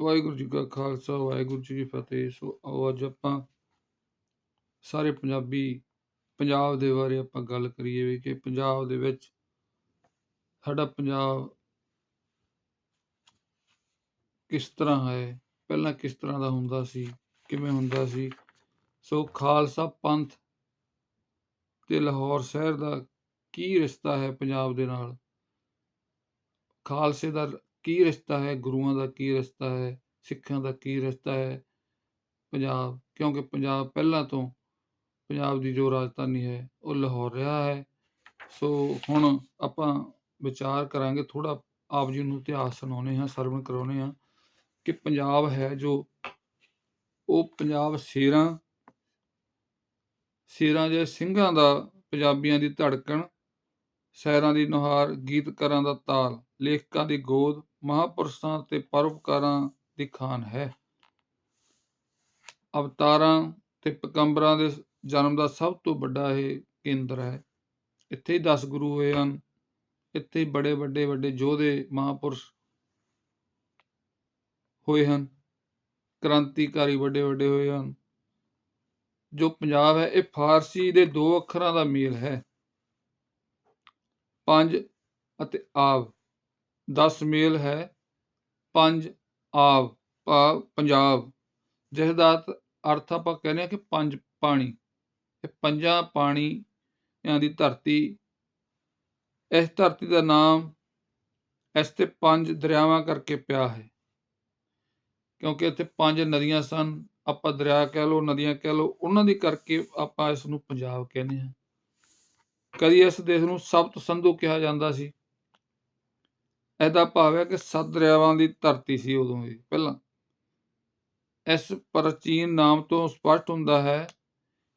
ਵਾਹਿਗੁਰੂ ਜੀ ਕਾ ਖਾਲਸਾ, ਵਾਹਿਗੁਰੂ ਜੀ ਕੀ ਫਤਿਹ। ਸੋ ਆਓ ਅੱਜ ਆਪਾਂ ਸਾਰੇ ਪੰਜਾਬੀ, ਪੰਜਾਬ ਦੇ ਬਾਰੇ ਆਪਾਂ ਗੱਲ ਕਰੀਏ ਵੀ ਕਿ ਪੰਜਾਬ ਦੇ ਵਿੱਚ ਸਾਡਾ ਪੰਜਾਬ ਕਿਸ ਤਰ੍ਹਾਂ ਹੈ, ਪਹਿਲਾਂ ਕਿਸ ਤਰ੍ਹਾਂ ਦਾ ਹੁੰਦਾ ਸੀ, ਕਿਵੇਂ ਹੁੰਦਾ ਸੀ। ਸੋ ਖਾਲਸਾ ਪੰਥ ਤੇ ਲਾਹੌਰ ਸ਼ਹਿਰ ਦਾ ਕੀ ਰਿਸ਼ਤਾ ਹੈ ਪੰਜਾਬ ਦੇ ਨਾਲ? ਖਾਲਸੇ ਦਾ ਕੀ ਰਿਸ਼ਤਾ ਹੈ? ਗੁਰੂਆਂ ਦਾ ਕੀ ਰਿਸ਼ਤਾ ਹੈ? ਸਿੱਖਾਂ ਦਾ ਕੀ ਰਿਸ਼ਤਾ ਹੈ? ਪੰਜਾਬ, ਕਿਉਂਕਿ ਪੰਜਾਬ ਪਹਿਲਾਂ ਤੋਂ ਪੰਜਾਬ ਦੀ ਜੋ ਰਾਜਧਾਨੀ ਹੈ, ਉਹ ਲਾਹੌਰ ਰਿਹਾ ਹੈ। ਸੋ ਹੁਣ ਆਪਾਂ ਵਿਚਾਰ ਕਰਾਂਗੇ ਥੋੜਾ ਆਪ ਜੀ ਨੂੰ ਇਤਿਹਾਸ ਸੁਣਾਉਣੇ ਹਾਂ, ਸਰਵਣ ਕਰਾਉਣੇ ਹਾਂ ਕਿ ਪੰਜਾਬ ਹੈ ਜੋ, ਉਹ ਪੰਜਾਬ ਸ਼ੇਰਾਂ ਸ਼ੇਰਾਂ ਦੇ ਸਿੰਘਾਂ ਦਾ ਪੰਜਾਬੀਆਂ ਦੀ ਧੜਕਣ, ਸ਼ਾਇਰਾਂ ਦੀ ਨੁਹਾਰ, ਗੀਤਕਾਰਾਂ ਦਾ ਤਾਲ, ਲੇਖਕਾਂ ਦੀ ਗੋਦ ਮਹਾਂਪੁਰਸ਼ਾਂ ਤੇ ਪਰਉਪਕਾਰਾਂ ਦੀ ਖਾਨ ਹੈ। ਅਵਤਾਰਾਂ ਤੇ ਪਕੰਬਰਾਂ ਦੇ ਜਨਮ ਦਾ ਸਭ ਤੋਂ ਵੱਡਾ ਇਹ ਕੇਂਦਰ ਹੈ। ਇੱਥੇ ਹੀ 10 ਗੁਰੂ ਹੋਏ ਹਨ। ਇੱਥੇ ਹੀ ਬੜੇ ਵੱਡੇ ਵੱਡੇ ਯੋਧੇ ਮਹਾਂਪੁਰਸ਼ ਹੋਏ ਹਨ। ਕ੍ਰਾਂਤੀਕਾਰੀ ਵੱਡੇ ਵੱਡੇ ਹੋਏ ਹਨ। ਜੋ ਪੰਜਾਬ ਹੈ, ਇਹ ਫਾਰਸੀ ਦੇ ਦੋ ਅੱਖਰਾਂ ਦਾ ਮੇਲ ਹੈ। ਪੰਜ ਅਤੇ ਆਵ। 10 ਮੇਲ ਹੈ, ਪੰਜ ਆਵ ਭਾਵ ਪੰਜਾਬ। ਜਿਸ ਦਾ ਅਰਥ ਆਪਾਂ ਕਹਿੰਦੇ ਹਾਂ ਕਿ ਪੰਜ ਪਾਣੀ। ਇਹ ਪੰਜਾਂ ਪਾਣੀਆਂ ਦੀ ਧਰਤੀ, ਇਸ ਧਰਤੀ ਦਾ ਨਾਮ ਇਸ ਤੇ ਪੰਜ ਦਰਿਆਵਾਂ ਕਰਕੇ ਪਿਆ ਹੈ। ਕਿਉਂਕਿ ਇੱਥੇ ਪੰਜ ਨਦੀਆਂ ਸਨ, ਆਪਾਂ ਦਰਿਆ ਕਹਿ ਲਓ, ਨਦੀਆਂ ਕਹਿ ਲਓ, ਉਹਨਾਂ ਦੀ ਕਰਕੇ ਆਪਾਂ ਇਸ ਨੂੰ ਪੰਜਾਬ ਕਹਿੰਦੇ ਹਾਂ। ਕਦੀ ਇਸ ਦੇਸ਼ ਨੂੰ ਸਪਤ ਸੰਧੂ ਕਿਹਾ ਜਾਂਦਾ ਸੀ। ਇਹਦਾ ਭਾਵ ਹੈ ਕਿ ਸੱਤ ਦਰਿਆਵਾਂ ਦੀ ਧਰਤੀ ਸੀ ਉਦੋਂ ਇਹ ਪਹਿਲਾਂ। ਇਸ ਪ੍ਰਾਚੀਨ ਨਾਮ ਤੋਂ ਸਪਸ਼ਟ ਹੁੰਦਾ ਹੈ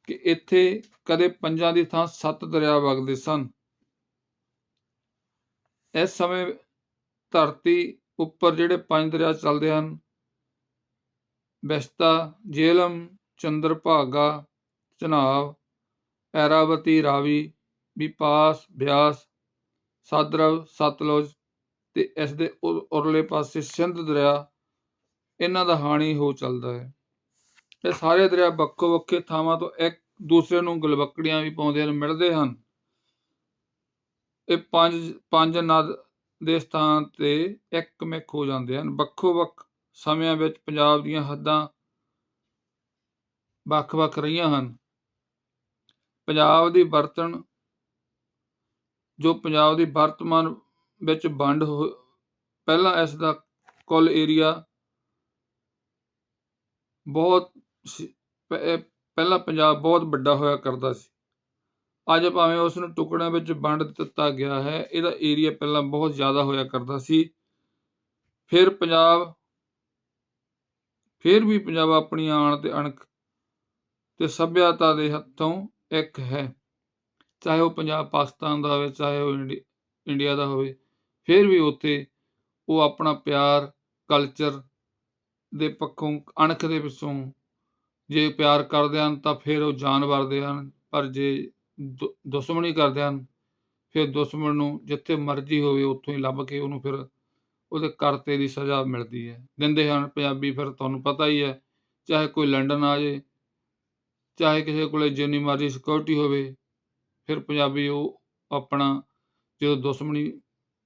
ਕਿ ਇੱਥੇ ਕਦੇ ਪੰਜਾਂ ਦੀ ਥਾਂ ਸੱਤ ਦਰਿਆ ਵਗਦੇ ਸਨ। ਇਸ ਸਮੇਂ ਧਰਤੀ ਉੱਪਰ ਜਿਹੜੇ ਪੰਜ ਦਰਿਆ ਚੱਲਦੇ ਹਨ, ਬਸਤਾ ਜੇਲਮ ਚੰਦਰਭਾਗਾ ਚਨਾਬ ਐਰਾਵਤੀ ਰਾਵੀ ਵਿਪਾਸ ਬਿਆਸ, ਸਾਦਰਵ, ਸਤਲੁਜ ਤੇ ਇਸ ਦੇ ਉਰਲੇ ਪਾਸੇ ਸਿੰਧ ਦਰਿਆ, ਇਹਨਾਂ ਦਾ ਹਾਣੀ ਹੋ ਚੱਲਦਾ ਹੈ। ਇਹ ਸਾਰੇ ਦਰਿਆ ਵੱਖੋ ਵੱਖੇ ਥਾਵਾਂ ਤੋਂ ਇੱਕ ਦੂਸਰੇ ਨੂੰ ਗਲਵਕੜੀਆਂ ਵੀ ਪਾਉਂਦੇ ਹਨ, ਮਿਲਦੇ ਹਨ। ਇਹ ਪੰਜ ਪੰਜ ਨਦ ਦੇ ਸਥਾਨ ਤੇ ਇੱਕ ਮਿਕ ਹੋ ਜਾਂਦੇ ਹਨ। ਵੱਖੋ ਵੱਖ ਸਮਿਆਂ ਵਿੱਚ ਪੰਜਾਬ ਦੀਆਂ ਹੱਦਾਂ ਵੱਖ-ਵੱਖ ਰਹੀਆਂ ਹਨ। ਪੰਜਾਬ ਦੀ ਵਰਤਣ, ਜੋ ਪੰਜਾਬ ਦੀ ਵਰਤਮਾਨ ਵਿੱਚ ਵੰਡ ਹੋ, ਪਹਿਲਾਂ ਇਸ ਦਾ ਕੁੱਲ ਏਰੀਆ ਬਹੁਤ ਸੀ- ਪਹਿਲਾਂ ਪੰਜਾਬ ਬਹੁਤ ਵੱਡਾ ਹੋਇਆ ਕਰਦਾ ਸੀ। ਅੱਜ ਭਾਵੇਂ ਉਸ ਨੂੰ ਟੁਕੜਿਆਂ ਵਿੱਚ ਵੰਡ ਦਿੱਤਾ ਗਿਆ ਹੈ, ਇਹਦਾ ਏਰੀਆ ਪਹਿਲਾਂ ਬਹੁਤ ਜ਼ਿਆਦਾ ਹੋਇਆ ਕਰਦਾ ਸੀ। ਫਿਰ ਪੰਜਾਬ, ਫਿਰ ਵੀ ਪੰਜਾਬ ਆਪਣੀ ਆਣ ਤੇ ਅਣਖ ਤੇ ਸੱਭਿਅਤਾ ਦੇ ਹੱਥੋਂ ਇੱਕ ਹੈ। ਚਾਹੇ ਉਹ ਪੰਜਾਬ ਪਾਕਿਸਤਾਨ ਦਾ ਹੋਵੇ, ਚਾਹੇ ਉਹ ਇੰਡੀ- ਇੰਡੀਆ ਦਾ ਹੋਵੇ। ਫਿਰ ਵੀ ਉੱਥੇ ਉਹ ਆਪਣਾ ਪਿਆਰ ਕਲਚਰ ਦੇ ਪੱਖੋਂ ਅਣਖ ਦੇ ਪਿੱਛੋਂ ਜੇ ਪਿਆਰ ਕਰਦੇ ਹਨ ਤਾਂ ਫਿਰ ਉਹ ਜਾਨ ਵਰਦੇ ਹਨ, ਪਰ ਜੇ ਦੁ- ਦੁਸ਼ਮਣੀ ਕਰਦੇ ਹਨ, ਫਿਰ ਦੁਸ਼ਮਣ ਨੂੰ ਜਿੱਥੇ ਮਰਜ਼ੀ ਹੋਵੇ ਉੱਥੋਂ ਹੀ ਲੱਭ ਕੇ ਉਹਨੂੰ ਫਿਰ ਉਹਦੇ ਕਰਤੇ ਦੀ ਸਜ਼ਾ ਮਿਲਦੀ ਹੈ। ਦਿੰਦੇ ਹਨ ਪੰਜਾਬੀ ਫਿਰ ਤੁਹਾਨੂੰ ਪਤਾ ਹੀ ਹੈ, ਚਾਹੇ ਕੋਈ ਲੰਡਨ ਆ ਜੇ ਚਾਹੇ ਕਿਸੇ ਕੋਲੇ ਜਿੰਨੀ ਮਰਜ਼ੀ ਸਿਕਿਉਰਿਟੀ ਹੋਵੇ, ਫਿਰ ਪੰਜਾਬੀ ਉਹ ਆਪਣਾ ਜਦੋਂ ਦੁਸ਼ਮਣੀ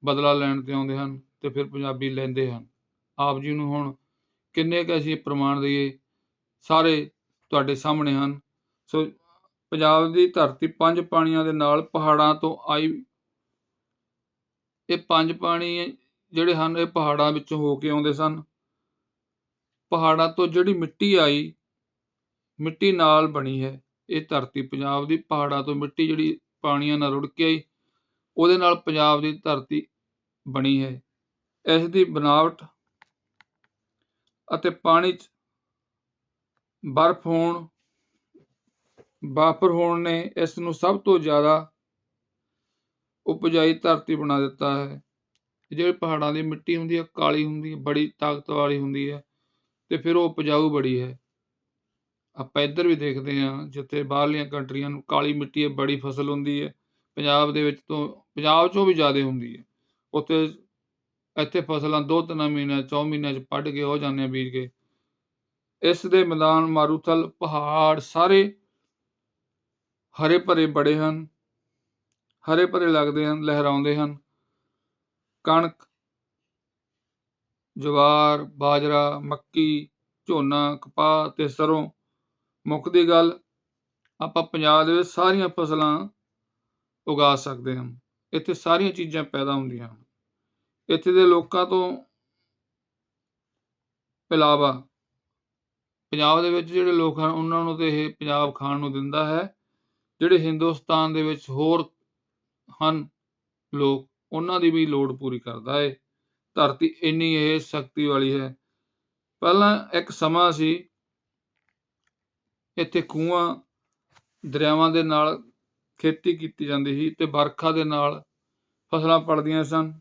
ਬਦਲਾ ਲੈਣ ਤੇ ਆਉਂਦੇ ਹਨ ਤੇ ਫਿਰ ਪੰਜਾਬੀ ਲੈਂਦੇ ਹਨ। ਆਪ ਜੀ ਨੂੰ ਹੁਣ ਕਿੰਨੇ ਕੁ ਅਸੀਂ ਪ੍ਰਮਾਣ ਦਈਏ? ਸਾਰੇ ਤੁਹਾਡੇ ਸਾਹਮਣੇ ਹਨ। ਸੋ ਪੰਜਾਬ ਦੀ ਧਰਤੀ ਪੰਜ ਪਾਣੀਆਂ ਦੇ ਨਾਲ ਪਹਾੜਾਂ ਤੋਂ ਆਈ ਇਹ ਪੰਜ ਪਾਣੀ ਜਿਹੜੇ ਹਨ ਇਹ ਪਹਾੜਾਂ ਵਿੱਚੋਂ ਹੋ ਕੇ ਆਉਂਦੇ ਸਨ। ਪਹਾੜਾਂ ਤੋਂ ਜਿਹੜੀ ਮਿੱਟੀ ਆਈ, ਮਿੱਟੀ ਨਾਲ ਬਣੀ ਹੈ। ਇਹ ਧਰਤੀ ਪੰਜਾਬ ਦੀ ਪਹਾੜਾਂ ਤੋਂ ਮਿੱਟੀ ਜਿਹੜੀ ਪਾਣੀਆਂ ਨਾਲ ਰੁੜ ਕੇ ਆਈ। ਉਹਦੇ ਨਾਲ ਪੰਜਾਬ ਦੀ ਧਰਤੀ ਬਣੀ ਹੈ। ਇਸ ਦੀ ਬਨਾਵਟ ਅਤੇ ਪਾਣੀ 'ਚ ਬਰਫ਼ ਹੋਣ, ਵਾਪਰ ਹੋਣ ਨੇ ਇਸ ਨੂੰ ਸਭ ਤੋਂ ਜ਼ਿਆਦਾ ਉਪਜਾਈ ਧਰਤੀ ਬਣਾ ਦਿੱਤਾ ਹੈ। ਜਿਹੜੀ ਪਹਾੜਾਂ ਦੀ ਮਿੱਟੀ ਹੁੰਦੀ ਹੈ ਕਾਲੀ ਹੁੰਦੀ ਹੈ, ਬੜੀ ਤਾਕਤ ਵਾਲੀ ਹੁੰਦੀ ਹੈ ਤੇ ਫਿਰ ਉਹ ਉਪਜਾਊ ਬੜੀ ਹੈ। ਆਪਾਂ ਇੱਧਰ ਵੀ ਦੇਖਦੇ ਹਾਂ, ਜਿੱਥੇ ਬਾਹਰਲੀਆਂ ਕੰਟਰੀਆਂ ਨੂੰ ਕਾਲੀ ਮਿੱਟੀ ਹੈ, ਬੜੀ ਫਸਲ ਹੁੰਦੀ ਹੈ। ਪੰਜਾਬ ਦੇ ਵਿੱਚ ਤੋਂ, ਪੰਜਾਬ 'ਚੋਂ ਵੀ ਜ਼ਿਆਦਾ ਹੁੰਦੀ ਹੈ। ਉੱਥੇ ਇੱਥੇ ਫਸਲਾਂ ਦੋ ਤਿੰਨ ਮਹੀਨਿਆਂ ਚੌ ਮਹੀਨਿਆਂ ਚ ਪੱਟ ਕੇ ਹੋ ਜਾਂਦੇ ਆ ਬੀਜ ਕੇ। ਇਸ ਦੇ ਮੈਦਾਨ, ਮਾਰੂਥਲ, ਪਹਾੜ ਸਾਰੇ ਹਰੇ ਭਰੇ ਬੜੇ ਹਨ। ਹਰੇ ਭਰੇ ਲੱਗਦੇ ਹਨ, ਲਹਿਰਾਉਂਦੇ ਹਨ। ਕਣਕ, ਜਵਾਰ, ਬਾਜਰਾ, ਮੱਕੀ, ਝੋਨਾ, ਕਪਾਹ ਤੇ ਸਰੋਂ। ਮੁੱਕਦੀ ਗੱਲ ਆਪਾਂ ਪੰਜਾਬ ਦੇ ਵਿੱਚ ਸਾਰੀਆਂ ਫਸਲਾਂ ਉਗਾ ਸਕਦੇ ਹਾਂ ਇੱਥੇ ਸਾਰੀਆਂ ਚੀਜ਼ਾਂ ਪੈਦਾ ਹੁੰਦੀਆਂ ਹਨ। ਇੱਥੇ ਦੇ ਲੋਕਾਂ ਤੋਂ ਇਲਾਵਾ ਪੰਜਾਬ ਦੇ ਵਿੱਚ ਜਿਹੜੇ ਲੋਕ ਹਨ, ਉਹਨਾਂ ਨੂੰ ਤੇ ਇਹ ਪੰਜਾਬ ਖਾਣ ਨੂੰ ਦਿੰਦਾ ਹੈ। ਜਿਹੜੇ ਹਿੰਦੁਸਤਾਨ ਦੇ ਵਿੱਚ ਹੋਰ ਹਨ ਲੋਕ, ਉਹਨਾਂ ਦੀ ਵੀ ਲੋੜ ਪੂਰੀ ਕਰਦਾ ਹੈ ਧਰਤੀ ਇੰਨੀ ਇਹ ਸ਼ਕਤੀ ਵਾਲੀ ਹੈ। ਪਹਿਲਾਂ ਇੱਕ ਸਮਾਂ ਸੀ, ਇੱਥੇ ਖੂਹਾਂ ਦਰਿਆਵਾਂ ਦੇ ਨਾਲ ਖੇਤੀ ਕੀਤੀ ਜਾਂਦੀ ਸੀ ਤੇ ਵਰਖਾ ਦੇ ਨਾਲ ਫਸਲਾਂ ਪੜਦੀਆਂ ਸਨ।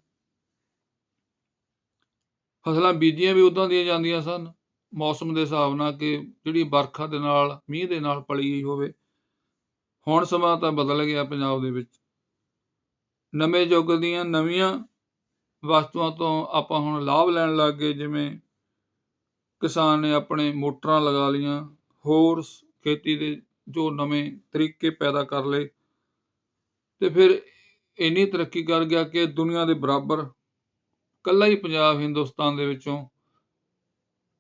ਫਸਲਾਂ ਬੀਜੀਆਂ ਵੀ ਉਦਾਂ ਦੀਆਂ ਜਾਂਦੀਆਂ ਸਨ। ਮੌਸਮ ਦੇ ਹਿਸਾਬ ਨਾਲ ਕਿ ਜਿਹੜੀ ਵਰਖਾ ਦੇ ਨਾਲ, ਮੀਂਹ ਦੇ ਨਾਲ ਪਲੀ ਗਈ ਹੋਵੇ, ਹੁਣ ਸਮਾਂ ਤਾਂ ਬਦਲ ਗਿਆ ਪੰਜਾਬ ਦੇ ਵਿੱਚ। ਨਵੇਂ ਯੁੱਗ ਦੀਆਂ ਨਵੀਆਂ ਵਸਤੂਆਂ ਤੋਂ ਆਪਾਂ ਹੁਣ ਲਾਭ ਲੈਣ ਲੱਗ ਗਏ, ਜਿਵੇਂ ਕਿਸਾਨ ਨੇ ਆਪਣੇ ਮੋਟਰਾਂ ਲਗਾ ਲੀਆਂ ਹੋਰ ਖੇਤੀ ਦੇ ਜੋ ਨਵੇਂ ਤਰੀਕੇ ਪੈਦਾ ਕਰ ਲਏ ਤੇ ਫਿਰ ਇੰਨੀ ਤਰੱਕੀ ਕਰ ਗਿਆ ਕਿ ਦੁਨੀਆ ਦੇ ਬਰਾਬਰ ਕੱਲਾ ਹੀ ਪੰਜਾਬ ਹਿੰਦੁਸਤਾਨ ਦੇ ਵਿੱਚੋਂ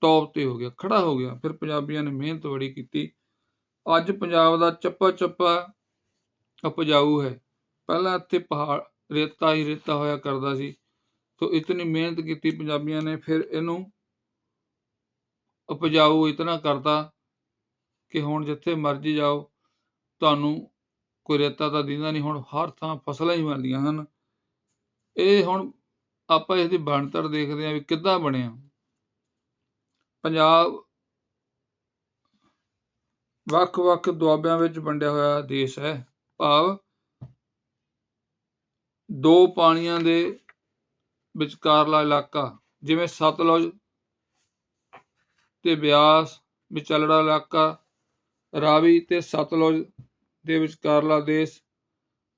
ਟੌਪ ਤੇ ਹੋ ਗਿਆ ਖੜਾ ਹੋ ਗਿਆ। ਫਿਰ ਪੰਜਾਬੀਆਂ ਨੇ ਮਿਹਨਤ ਬੜੀ ਕੀਤੀ। ਅੱਜ ਪੰਜਾਬ ਦਾ ਚੱਪਾ ਚੱਪਾ ਉਪਜਾਊ ਹੈ। ਪਹਿਲਾਂ ਇੱਥੇ ਪਹਾੜ ਰੇਤਾ ਹੀ ਰੇਤਾ ਹੋਇਆ ਕਰਦਾ ਸੀ। ਤੋ ਇਤਨੀ ਮਿਹਨਤ ਕੀਤੀ ਪੰਜਾਬੀਆਂ ਨੇ, ਫਿਰ ਇਹਨੂੰ ਉਪਜਾਊ ਇਤਨਾ ਕਰਤਾ ਕਿ ਹੁਣ ਜਿੱਥੇ ਮਰਜ਼ੀ ਜਾਓ, ਤੁਹਾਨੂੰ ਕੋਈ ਰੇਤਾ ਤਾਂ ਦਿੰਦਾ ਨਹੀਂ, ਹੁਣ ਹਰ ਥਾਂ ਫਸਲਾਂ ਹੀ ਮਿਲਦੀਆਂ ਹਨ। ਇਹ ਹੁਣ ਆਪਾਂ ਇਸ ਦੀ ਬਣਤਰ ਦੇਖਦੇ ਹਾਂ ਵੀ ਕਿੱਦਾਂ ਬਣਿਆ। ਪੰਜਾਬ ਵੱਖ-ਵੱਖ ਦੁਆਬਿਆਂ ਵਿੱਚ ਵੰਡਿਆ ਹੋਇਆ ਦੇਸ਼ ਹੈ। ਭਾਵ ਦੋ ਪਾਣੀਆਂ ਦੇ ਵਿਚਕਾਰਲਾ ਇਲਾਕਾ, ਜਿਵੇਂ ਸਤਲੁਜ ਤੇ ਬਿਆਸ, ਵਿਚਲੜਾ ਇਲਾਕਾ, ਰਾਵੀ ਤੇ ਸਤਲੁਜ ਦੇ ਵਿਚਕਾਰਲਾ ਦੇਸ਼,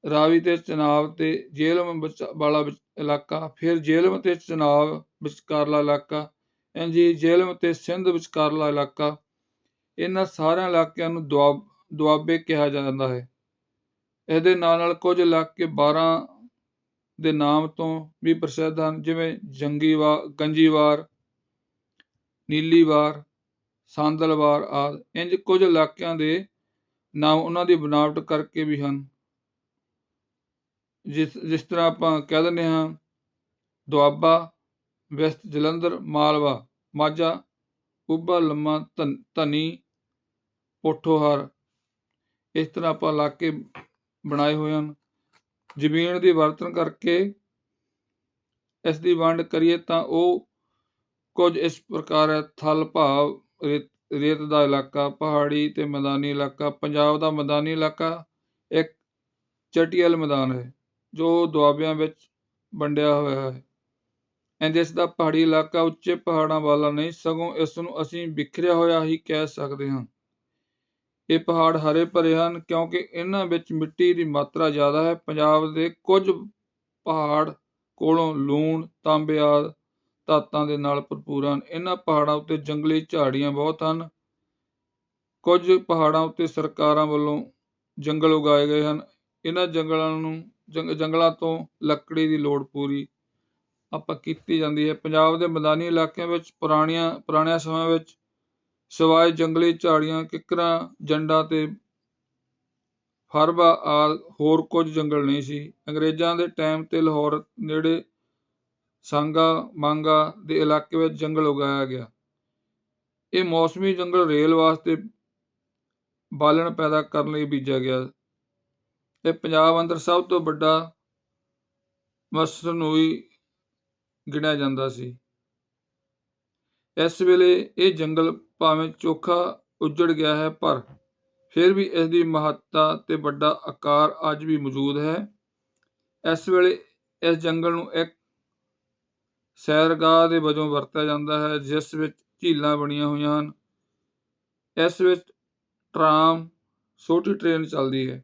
ਰਾਵੀ ਤੇ ਚਨਾਬ ਤੇ ਜੇਹਲਮ ਵਾਲਾ ਇਲਾਕਾ, ਫਿਰ ਜੇਹਲਮ ਤੇ ਚਨਾਬ ਵਿਚਕਾਰਲਾ ਇਲਾਕਾ ਇੰਜੀ ਜੇਹਲਮ ਤੇ ਸਿੰਧ ਵਿਚਕਾਰਲਾ ਇਲਾਕਾ, ਇਹਨਾਂ ਸਾਰਿਆਂ ਇਲਾਕਿਆਂ ਨੂੰ ਦੁਆਬ, ਦੁਆਬੇ ਕਿਹਾ ਜਾਂਦਾ ਹੈ। ਇਹਦੇ ਨਾਲ ਨਾਲ ਕੁਝ ਇਲਾਕੇ 12 ਦੇ ਨਾਮ ਤੋਂ ਵੀ ਪ੍ਰਸਿੱਧ ਹਨ, ਜਿਵੇਂ ਜੰਗੀਵਾਰ ਗੰਜੀਵਾਰ, ਨੀਲੀਵਾਰ, ਸਾਂਦਲਵਾਰ ਆਦਿ ਇੰਜ ਕੁਝ ਇਲਾਕਿਆਂ ਦੇ ਨਾਮ ਉਹਨਾਂ ਦੀ ਬਣਾਵਟ ਕਰਕੇ ਵੀ ਹਨ। ਜਿਸ ਜਿਸ ਤਰ੍ਹਾਂ ਆਪਾਂ ਕਹਿ ਦਿੰਦੇ ਹਾਂ, ਦੁਆਬਾ, ਵੈਸਟ ਜਲੰਧਰ, ਮਾਲਵਾ, ਮਾਝਾ, ਉੱਭਾ, ਲੰਮਾ, ਧਨੀ ਪੋਠੋਹਰ, ਇਸ ਤਰ੍ਹਾਂ ਆਪਾਂ ਇਲਾਕੇ ਬਣਾਏ ਹੋਏ ਹਨ। ਜ਼ਮੀਨ ਦੀ ਵਰਤਣ ਕਰਕੇ ਇਸ ਦੀ ਵੰਡ ਕਰੀਏ ਤਾਂ ਉਹ ਕੁਝ ਇਸ ਪ੍ਰਕਾਰ ਹੈ ਥਲ ਭਾਵ ਰੇਤ ਦਾ ਇਲਾਕਾ, ਪਹਾੜੀ ਅਤੇ ਮੈਦਾਨੀ ਇਲਾਕਾ, ਪੰਜਾਬ ਦਾ ਮੈਦਾਨੀ ਇਲਾਕਾ, ਇੱਕ ਚਟੀਅਲ ਮੈਦਾਨ ਹੈ, ਜੋ ਦੁਆਬਿਆਂ ਵਿੱਚ ਵੰਡਿਆ ਹੋਇਆ ਹੈ। ਇੰਜ ਇਸ ਦਾ ਪਹਾੜੀ ਇਲਾਕਾ ਉੱਚੇ ਪਹਾੜਾਂ ਵਾਲਾ ਨਹੀਂ, ਸਗੋਂ ਇਸ ਨੂੰ ਅਸੀਂ ਵਿਖਰਿਆ ਹੋਇਆ ਹੀ ਕਹਿ ਸਕਦੇ ਹਾਂ। ਇਹ ਪਹਾੜ ਹਰੇ ਭਰੇ ਹਨ, ਕਿਉਂਕਿ ਇਹਨਾਂ ਵਿੱਚ ਮਿੱਟੀ ਦੀ ਮਾਤਰਾ ਜ਼ਿਆਦਾ ਹੈ। ਪੰਜਾਬ ਦੇ ਕੁਝ ਪਹਾੜ ਕੋਲੋਂ ਲੂਣ, ਤਾਂਬੇ ਆਦਿ ਧਾਤਾਂ ਦੇ ਨਾਲ ਭਰਪੂਰ ਹਨ। ਇਹਨਾਂ ਪਹਾੜਾਂ ਉੱਤੇ ਜੰਗਲੀ ਝਾੜੀਆਂ ਬਹੁਤ ਹਨ। ਕੁਝ ਪਹਾੜਾਂ ਉੱਤੇ ਸਰਕਾਰਾਂ ਵੱਲੋਂ ਜੰਗਲ ਉਗਾਏ ਗਏ ਹਨ। ਇਹਨਾਂ ਜੰਗਲਾਂ ਨੂੰ, ਜੰਗ- ਜੰਗਲਾਂ ਤੋਂ ਲੱਕੜੀ ਦੀ ਲੋੜ ਪੂਰੀ ਆਪਾਂ ਕੀਤੀ ਜਾਂਦੀ ਹੈ। ਪੰਜਾਬ ਦੇ ਮੈਦਾਨੀ ਇਲਾਕਿਆਂ ਵਿੱਚ ਪੁਰਾਣੀਆਂ, ਪੁਰਾਣਿਆਂ ਸਮਿਆਂ ਵਿੱਚ ਸਿਵਾਏ ਜੰਗਲੀ ਝਾੜੀਆਂ ਕਿੱਕਰਾਂ, ਜੰਡਾ ਤੇ ਫਰਬਾ ਆਦਿ ਹੋਰ ਕੁਝ ਜੰਗਲ ਨਹੀਂ ਸੀ। ਅੰਗਰੇਜ਼ਾਂ ਦੇ ਟਾਈਮ ਤੇ ਲਾਹੌਰ ਨੇੜੇ ਸਾਂਗਾ ਮਾਂਗਾ ਦੇ ਇਲਾਕੇ ਵਿੱਚ ਜੰਗਲ ਉਗਾਇਆ ਗਿਆ। ਇਹ ਮੌਸਮੀ ਜੰਗਲ ਰੇਲ ਵਾਸਤੇ ਬਾਲਣ ਪੈਦਾ ਕਰਨ ਲਈ ਬੀਜਿਆ ਗਿਆ। ਇਹ ਪੰਜਾਬ ਅੰਦਰ ਸਭ ਤੋਂ ਵੱਡਾ ਮਸਨੂਈ ਗਿਣਿਆ ਜਾਂਦਾ ਸੀ। ਇਸ ਵੇਲੇ ਇਹ ਜੰਗਲ ਭਾਵੇਂ ਚੋਖਾ ਉੱਜੜ ਗਿਆ ਹੈ, ਪਰ ਫਿਰ ਵੀ ਇਸ ਦੀ ਮਹੱਤਤਾ ਤੇ ਵੱਡਾ ਆਕਾਰ ਅੱਜ ਵੀ ਮੌਜੂਦ ਹੈ। ਇਸ ਵੇਲੇ ਇਸ ਜੰਗਲ ਨੂੰ ਇੱਕ ਸੈਰਗਾਹ ਦੇ ਵਜੋਂ ਵਰਤਿਆ ਜਾਂਦਾ ਹੈ, ਜਿਸ ਵਿੱਚ ਝੀਲਾਂ ਬਣੀਆਂ ਹੋਈਆਂ ਹਨ। ਇਸ ਵਿੱਚ ਟਰਾਮ ਛੋਟੀ ਟ੍ਰੇਨ ਚੱਲਦੀ ਹੈ।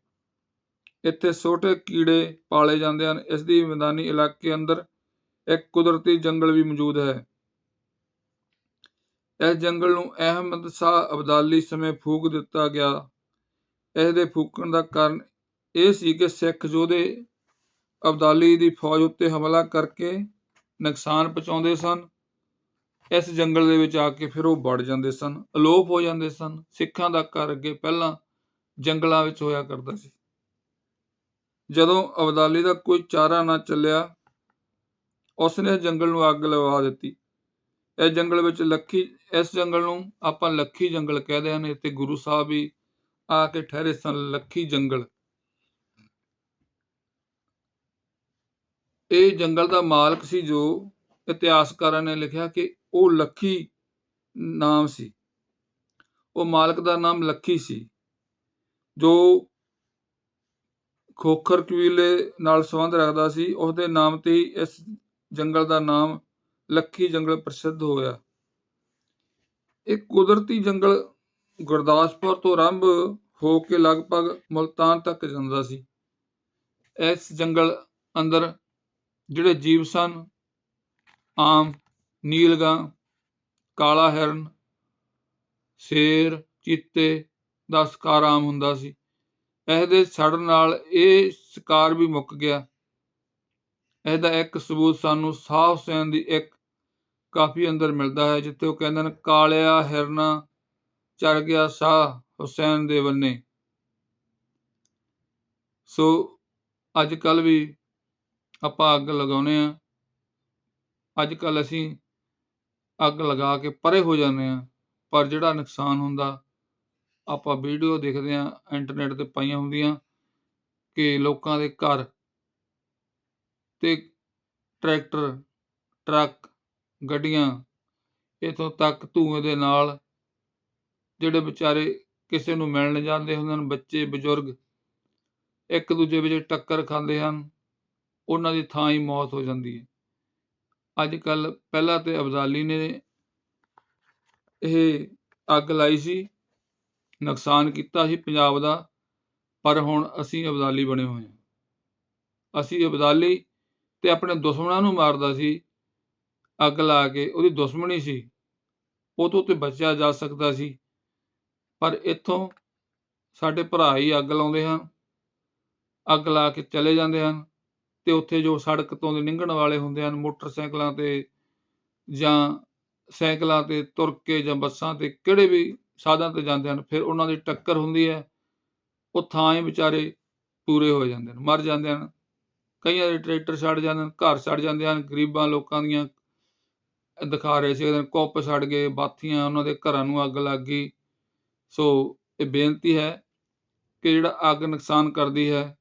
ਇੱਥੇ ਛੋਟੇ ਕੀੜੇ ਪਾਲੇ ਜਾਂਦੇ ਹਨ। ਇਸ ਦੀ ਮੈਦਾਨੀ ਇਲਾਕੇ ਅੰਦਰ ਇੱਕ ਕੁਦਰਤੀ ਜੰਗਲ ਵੀ ਮੌਜੂਦ ਹੈ। ਇਸ ਜੰਗਲ ਨੂੰ ਅਹਿਮਦ ਸ਼ਾਹ ਅਬਦਾਲੀ ਸਮੇਂ ਫੂਕ ਦਿੱਤਾ ਗਿਆ। ਇਸ ਦੇ ਫੂਕਣ ਦਾ ਕਾਰਨ ਇਹ ਸੀ ਕਿ ਸਿੱਖ ਯੋਧੇ ਅਬਦਾਲੀ ਦੀ ਫੌਜ ਉੱਤੇ ਹਮਲਾ ਕਰਕੇ ਨੁਕਸਾਨ ਪਹੁੰਚਾਉਂਦੇ ਸਨ। ਇਸ ਜੰਗਲ ਦੇ ਵਿੱਚ ਆ ਕੇ ਫਿਰ ਉਹ ਵੜ ਜਾਂਦੇ ਸਨ, ਅਲੋਪ ਹੋ ਜਾਂਦੇ ਸਨ। ਸਿੱਖਾਂ ਦਾ ਘਰ ਅੱਗੇ ਪਹਿਲਾਂ ਜੰਗਲਾਂ ਵਿੱਚ ਹੋਇਆ ਕਰਦਾ ਸੀ। ਜਦੋਂ ਅਬਦਾਲੀ ਦਾ ਕੋਈ ਚਾਰਾ ਨਾ ਚੱਲਿਆ, ਉਸਨੇ ਇਸ ਜੰਗਲ ਨੂੰ ਅੱਗ ਲਵਾ ਦਿੱਤੀ। ਇਹ ਜੰਗਲ ਵਿੱਚ ਲੱਖੀ, ਇਸ ਜੰਗਲ ਨੂੰ ਆਪਾਂ ਲੱਖੀ ਜੰਗਲ ਕਹਿੰਦੇ ਹਨ। ਇੱਥੇ ਗੁਰੂ ਸਾਹਿਬ ਵੀ ਆ ਕੇ ਠਹਿਰੇ ਸਨ, ਲੱਖੀ ਜੰਗਲ। ਇਹ ਜੰਗਲ ਦਾ ਮਾਲਕ ਸੀ ਜੋ ਇਤਿਹਾਸਕਾਰਾਂ ਨੇ ਲਿਖਿਆ ਕਿ ਉਹ ਲੱਖੀ ਨਾਮ ਸੀ। ਉਹ ਮਾਲਕ ਦਾ ਨਾਮ ਲੱਖੀ ਸੀ, ਜੋ ਖੋਖਰ ਕਬੀਲੇ ਨਾਲ ਸੰਬੰਧ ਰੱਖਦਾ ਸੀ। ਉਸ ਦੇ ਨਾਮ ਤੇ ਇਸ ਜੰਗਲ ਦਾ ਨਾਮ ਲੱਖੀ ਜੰਗਲ ਪ੍ਰਸਿੱਧ ਹੋਇਆ। ਇਹ ਕੁਦਰਤੀ ਜੰਗਲ ਗੁਰਦਾਸਪੁਰ ਤੋਂ ਆਰੰਭ ਹੋ ਕੇ ਲਗਭਗ ਮੁਲਤਾਨ ਤੱਕ ਜਾਂਦਾ ਸੀ। ਇਸ ਜੰਗਲ ਅੰਦਰ ਜਿਹੜੇ ਜੀਵ ਸਨ, ਆਮ ਨੀਲਗਾਂ ਕਾਲਾ ਹਿਰਨ, ਸ਼ੇਰ, ਚੀਤੇ ਦਾ ਸ਼ਿਕਾਰ ਆਮ ਹੁੰਦਾ ਸੀ। ਇਹਦੇ ਦੇ ਸੜਨ ਨਾਲ ਇਹ ਸ਼ਿਕਾਰ ਵੀ ਮੁੱਕ ਗਿਆ। ਇਹਦਾ ਇੱਕ ਸਬੂਤ ਸਾਨੂੰ ਸਾਹ ਹੁਸੈਨ ਦੀ ਇੱਕ ਕਾਫੀ ਅੰਦਰ ਮਿਲਦਾ ਹੈ, ਜਿੱਥੇ ਉਹ ਕਹਿੰਦੇ ਨੇ ਕਾਲਿਆ ਹਿਰਨਾ ਚੜ ਗਿਆ ਸਾਹ ਹੁਸੈਨ ਦੇ ਬੰਨੇ। ਸੋ ਅੱਜ ਕੱਲ ਵੀ ਆਪਾਂ ਅੱਗ ਲਗਾਉਂਦੇ ਹਾਂ। ਅੱਜ ਕੱਲ੍ਹ ਅਸੀਂ ਅੱਗ ਲਗਾ ਕੇ ਪਰੇ ਹੋ ਜਾਂਦੇ ਹਾਂ, ਪਰ ਜਿਹੜਾ ਨੁਕਸਾਨ ਹੁੰਦਾ, ਆਪਾਂ ਵੀਡੀਓ ਦੇਖਦੇ ਹਾਂ, ਇੰਟਰਨੈਟ ਤੇ ਪਾਈਆਂ ਹੁੰਦੀਆਂ ਕਿ ਲੋਕਾਂ ਦੇ ਘਰ ਅਤੇ ਟਰੈਕਟਰ, ਟਰੱਕ, ਗੱਡੀਆਂ ਇਥੋਂ ਤੱਕ ਧੂਏ ਦੇ ਨਾਲ ਜਿਹੜੇ ਵਿਚਾਰੇ ਕਿਸੇ ਨੂੰ ਮਿਲਣ ਜਾਂਦੇ ਹੁੰਦੇ ਹਨ, ਬੱਚੇ, ਬਜ਼ੁਰਗ, ਇੱਕ ਦੂਜੇ ਵਿੱਚ ਟੱਕਰ ਖਾਂਦੇ ਹਨ। ਉਹਨਾਂ ਦੀ ਥਾਂ ਹੀ ਮੌਤ ਹੋ ਜਾਂਦੀ ਹੈ। ਅੱਜ ਕੱਲ ਪਹਿਲਾਂ ਤੇ ਅਬਦਾਲੀ ਨੇ ਇਹ ਅੱਗ ਲਾਈ ਸੀ, ਨੁਕਸਾਨ ਕੀਤਾ ਸੀ ਪੰਜਾਬ ਦਾ, ਪਰ ਹੁਣ ਅਸੀਂ ਅਬਦਾਲੀ ਬਣੇ ਹੋਏ ਹਾਂ। ਅਸੀਂ ਅਬਦਾਲੀ ਤੇ ਆਪਣੇ ਦੁਸ਼ਮਣਾਂ ਨੂੰ ਮਾਰਦਾ ਸੀ, ਅੱਗ ਲਾ ਕੇ, ਉਹਦੀ ਦੁਸ਼ਮਣੀ ਸੀ, ਉਹ ਤੋਂ ਤੇ ਬਚਿਆ ਜਾ ਸਕਦਾ ਸੀ, ਪਰ ਇੱਥੋਂ ਸਾਡੇ ਭਰਾ ਹੀ ਅੱਗ ਲਾਉਂਦੇ ਹਨ, ਅੱਗ ਲਾ ਕੇ ਚਲੇ ਜਾਂਦੇ ਹਨ ਅਤੇ ਉੱਥੇ ਜੋ ਸੜਕ ਤੋਂ ਦੇ ਲੰਘਣ ਵਾਲੇ ਹੁੰਦੇ ਹਨ, ਮੋਟਰਸਾਈਕਲਾਂ ਤੇ ਜਾਂ ਸਾਈਕਲਾਂ ਤੇ ਤੁਰ ਕੇ ਜਾਂ ਬੱਸਾਂ ਤੇ ਕਿਹੜੇ ਵੀ ਸਾਧਨ ਤੇ ਜਾਂਦੇ ਹਨ, ਫਿਰ ਉਹਨਾਂ ਦੀ ਟੱਕਰ ਹੁੰਦੀ ਹੈ, ਉਹ ਥਾਂ ਹੀ ਵਿਚਾਰੇ ਪੂਰੇ ਹੋ ਜਾਂਦੇ ਹਨ, ਮਰ ਜਾਂਦੇ ਹਨ। ਕਈਆਂ ਦੇ ਟਰੈਕਟਰ ਛੱਡ ਜਾਂਦੇ ਹਨ, ਘਰ ਛੱਡ ਜਾਂਦੇ ਹਨ, ਗਰੀਬਾਂ ਲੋਕਾਂ ਦੀਆਂ ਦਿਖਾ ਰਹੇ ਸੀ ਕੁੱਪ ਛੱਡ ਗਏ, ਬਾਥੀਆਂ, ਉਹਨਾਂ ਦੇ ਘਰਾਂ ਨੂੰ ਅੱਗ ਲੱਗ ਗਈ। ਸੋ ਇਹ ਬੇਨਤੀ ਹੈ ਕਿ ਜਿਹੜਾ ਅੱਗ ਨੁਕਸਾਨ ਕਰਦੀ ਹੈ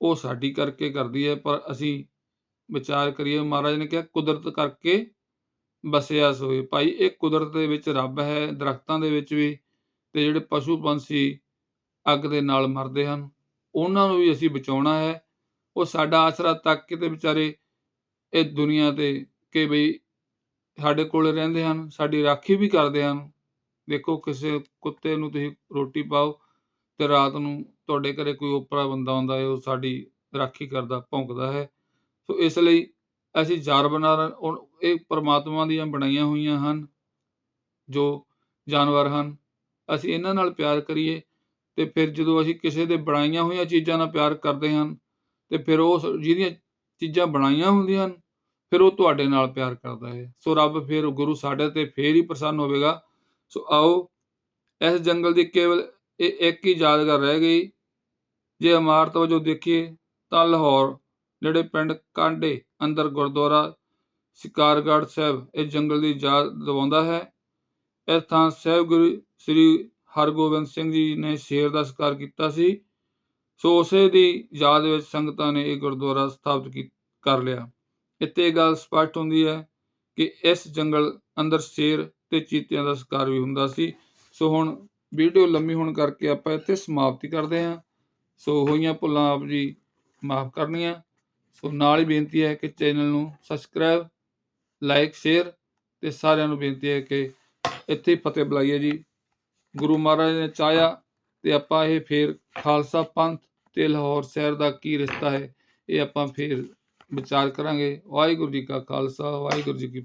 ਉਹ ਸਾਡੀ ਕਰਕੇ ਕਰਦੀ ਹੈ, ਪਰ ਅਸੀਂ ਵਿਚਾਰ ਕਰੀਏ, ਮਹਾਰਾਜ ਨੇ ਕਿਹਾ, ਕੁਦਰਤ ਕਰਕੇ ਬਸਿਆ ਸੋਏ। ਭਾਈ, ਇਹ ਕੁਦਰਤ ਦੇ ਵਿੱਚ ਰੱਬ ਹੈ, ਦਰਖਤਾਂ ਦੇ ਵਿੱਚ ਵੀ ਤੇ ਜਿਹੜੇ ਪਸ਼ੂ ਪੰਛੀ ਅੱਗ ਦੇ ਨਾਲ ਮਰਦੇ ਹਨ, ਉਹਨਾਂ ਨੂੰ ਵੀ ਅਸੀਂ ਬਚਾਉਣਾ ਹੈ। ਉਹ ਸਾਡਾ ਆਸਰਾ ਤੱਕ ਕਿਤੇ ਵਿਚਾਰੇ ਇਹ ਦੁਨੀਆ ਤੇ ਕਿ ਬਈ ਸਾਡੇ ਕੋਲ ਰਹਿੰਦੇ ਹਨ, ਸਾਡੀ ਰਾਖੀ ਵੀ ਕਰਦੇ ਹਨ। ਦੇਖੋ, ਕਿਸੇ ਕੁੱਤੇ ਨੂੰ ਤੁਸੀਂ ਰੋਟੀ ਪਾਓ ਤੇ ਰਾਤ ਨੂੰ ਤੁਹਾਡੇ ਘਰੇ ਕੋਈ ਓਪਰਾ ਬੰਦਾ ਆਉਂਦਾ ਹੈ, ਉਹ ਸਾਡੀ ਰਾਖੀ ਕਰਦਾ, ਭੌਂਕਦਾ ਹੈ। ਸੋ ਇਸ ਲਈ ਅਸੀਂ ਜਾਰ ਜਾਨਵਰਾਂ ਇਹ ਪਰਮਾਤਮਾ ਦੀਆਂ ਬਣਾਈਆਂ ਹੋਈਆਂ ਹਨ, ਜੋ ਜਾਨਵਰ ਹਨ। ਅਸੀਂ ਇਹਨਾਂ ਨਾਲ ਪਿਆਰ ਕਰੀਏ ਤੇ ਫਿਰ ਜਦੋਂ ਅਸੀਂ ਕਿਸੇ ਦੇ ਬਣਾਈਆਂ ਹੋਈਆਂ ਚੀਜ਼ਾਂ ਨਾਲ ਪਿਆਰ ਕਰਦੇ ਹਾਂ ਤੇ ਫਿਰ ਉਹ ਜਿਹਦੀਆਂ ਚੀਜ਼ਾਂ ਬਣਾਈਆਂ ਹੁੰਦੀਆਂ ਹਨ, ਫਿਰ ਉਹ ਤੁਹਾਡੇ ਨਾਲ ਪਿਆਰ ਕਰਦਾ ਹੈ। ਸੋ ਰੱਬ ਫਿਰ ਗੁਰੂ ਸਾਡੇ ਤੇ ਫੇਰ ਹੀ ਪ੍ਰਸੰਨ ਹੋਵੇਗਾ। ਸੋ ਆਓ, ਇਸ ਜੰਗਲ ਦੀ ਕੇਵਲ ਇਹ ਇੱਕ ਹੀ ਯਾਦਗਾਰ ਰਹਿ ਗਈ। ਜੇ ਇਮਾਰਤ ਵਜੋਂ ਦੇਖੀਏ ਤਾਂ ਲਾਹੌਰ ਜਿਹੜੇ ਪਿੰਡ ਕਾਂਡੇ ਅੰਦਰ ਗੁਰਦੁਆਰਾ ਸਿਕਾਰਗੜ੍ਹ ਸਾਹਿਬ ਇਸ ਜੰਗਲ ਦੀ ਯਾਦ ਦਿਵਾਉਂਦਾ ਹੈ। ਇਸ ਥਾਂ ਸਾਹਿਬ ਗੁਰੂ ਸ੍ਰੀ ਹਰਗੋਬਿੰਦ ਸਿੰਘ ਜੀ ਨੇ ਸ਼ੇਰ ਦਾ ਸ਼ਿਕਾਰ ਕੀਤਾ ਸੀ। ਸੋ ਉਸੇ ਦੀ ਯਾਦ ਵਿੱਚ ਸੰਗਤਾਂ ਨੇ ਇਹ ਗੁਰਦੁਆਰਾ ਸਥਾਪਿਤ ਕਰ ਲਿਆ। ਇੱਥੇ ਗੱਲ ਸਪਸ਼ਟ ਹੁੰਦੀ ਹੈ ਕਿ ਇਸ ਜੰਗਲ ਅੰਦਰ ਸ਼ੇਰ ਤੇ ਚੀਤਿਆਂ ਦਾ ਸ਼ਿਕਾਰ ਵੀ ਹੁੰਦਾ ਸੀ। ਸੋ ਹੁਣ ਵੀਡੀਓ ਲੰਮੀ ਹੋਣ ਕਰਕੇ ਆਪਾਂ ਇੱਥੇ ਸਮਾਪਤੀ ਕਰਦੇ ਹਾਂ। ਸੋ ਹੋਈਆਂ ਭੁੱਲਾਂ ਆਪ ਜੀ ਮਾਫ ਕਰਨੀਆਂ। ਸੋ ਨਾਲ ਹੀ ਬੇਨਤੀ ਹੈ ਕਿ ਚੈਨਲ ਨੂੰ ਸਬਸਕ੍ਰਾਈਬ, ਲਾਈਕ, ਸ਼ੇਅਰ ਤੇ ਸਾਰਿਆਂ ਨੂੰ ਬੇਨਤੀ ਹੈ ਕਿ ਇੱਥੇ ਫਤਿਹ ਬੁਲਾਈਏ ਜੀ। ਗੁਰੂ ਮਹਾਰਾਜ ਨੇ ਚਾਹਿਆ ਤੇ ਆਪਾਂ ਇਹ ਫੇਰ ਖਾਲਸਾ ਪੰਥ ਤੇ ਲਾਹੌਰ ਸ਼ਹਿਰ ਦਾ ਕੀ ਰਿਸ਼ਤਾ ਹੈ, ਇਹ ਆਪਾਂ ਫੇਰ ਵਿਚਾਰ ਕਰਾਂਗੇ। ਵਾਹਿਗੁਰੂ ਜੀ ਕਾ ਖਾਲਸਾ, ਵਾਹਿਗੁਰੂ ਜੀ ਕੀ